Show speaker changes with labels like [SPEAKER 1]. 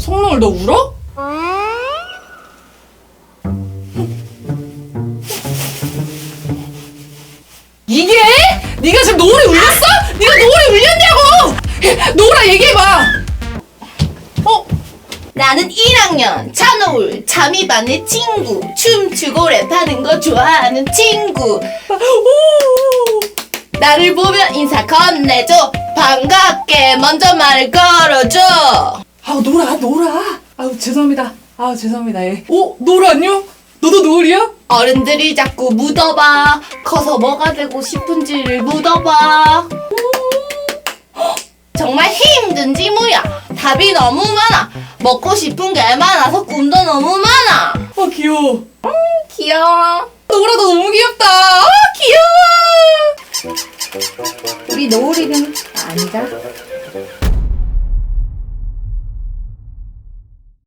[SPEAKER 1] 성노을 너 울어? 이게? 네가 지금 노을에 울렸어? 네가 노을에 울렸냐고! 노을아 얘기해봐! 어?
[SPEAKER 2] 나는 1학년 찬호울 잠이반의 친구 춤추고 랩하는 거 좋아하는 친구
[SPEAKER 1] 오!
[SPEAKER 2] 나를 보면 인사 건네줘 반갑게 먼저 말을 걸어줘
[SPEAKER 1] 아우 노라 노라 아우 죄송합니다. 아우 죄송합니다. 예. 어? 노을 안녕? 너도 노을이야?
[SPEAKER 2] 어른들이 자꾸 묻어봐. 커서 뭐가 되고 싶은지를 묻어봐. 헉, 정말 힘든지 뭐야? 답이 너무 많아. 먹고 싶은 게 많아서 꿈도 너무 많아.
[SPEAKER 1] 아 귀여워.
[SPEAKER 2] 귀여워.
[SPEAKER 1] 노을아 너 너무 귀엽다. 아 귀여워.
[SPEAKER 2] 우리 노을이는 아니다